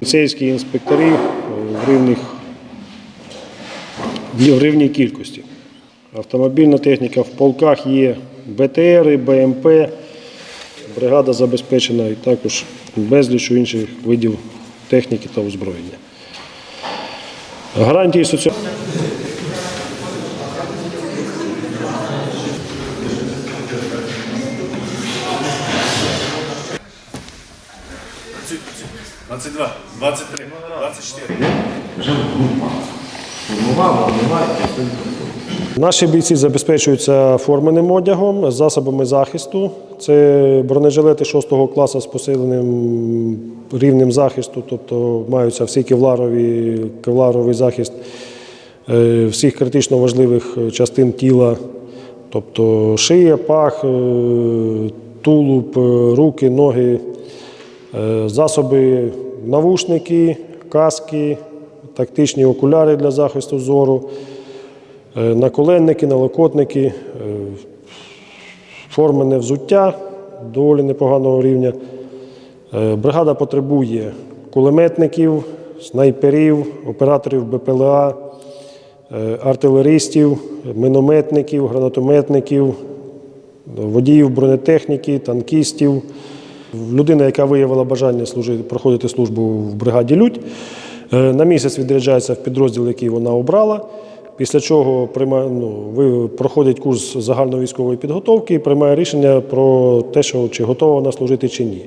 Поліцейські інспектори е, в рівних в рівній кількості. Автомобільна техніка в полках є БТРи, БМП, бригада забезпечена і також безліч інших видів техніки та озброєння. Гарантії соціальної. Двадцять два, двадцять три, двадцять чотири. Наші бійці забезпечуються форменим одягом, засобами захисту. Це бронежилети 6 класу з посиленим рівнем захисту, тобто маються всі кевларові, кевларовий захист е, всіх критично важливих частин тіла, тобто шия, пах, е, тулуб, е, руки, ноги, е, засоби, навушники, каски, тактичні окуляри для захисту зору. Е, наколенники, налокотники, е, формене взуття доволі непоганого рівня. Е, Бригада потребує кулеметників, снайперів, операторів БПЛА, е, артилеристів, мінометників, гранатометників, водіїв бронетехніки, танкістів. Людина, яка виявила бажання служити, проходити службу в бригаді Людь, е, на місяць відряджається в підрозділ, який вона обрала. Після чого приймає, ну, проходить курс загальновійськової підготовки і приймає рішення про те, що чи готова вона служити чи ні.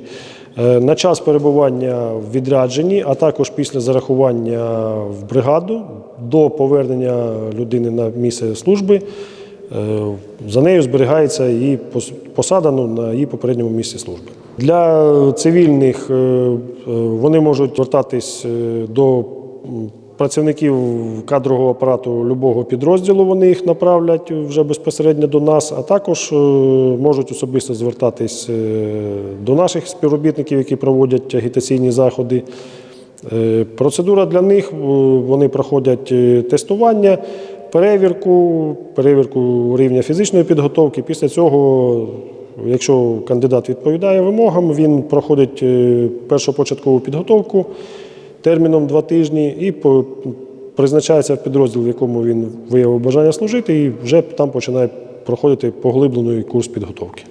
Е, На час перебування в відрядженні, а також після зарахування в бригаду до повернення людини на місце служби, е, за нею зберігається її посада ну, на її попередньому місці служби. Для цивільних е, е, вони можуть звертатись е, до працівників кадрового апарату любого підрозділу. Вони їх направлять вже безпосередньо до нас, а також можуть особисто звертатись до наших співробітників, які проводять агітаційні заходи. Процедура для них вони проходять тестування, перевірку, перевірку рівня фізичної підготовки. Після цього, якщо кандидат відповідає вимогам, він проходить е, першопочаткову підготовку терміном два тижні і призначається в підрозділ, в якому він виявив бажання служити, і вже там починає проходити поглиблений курс підготовки.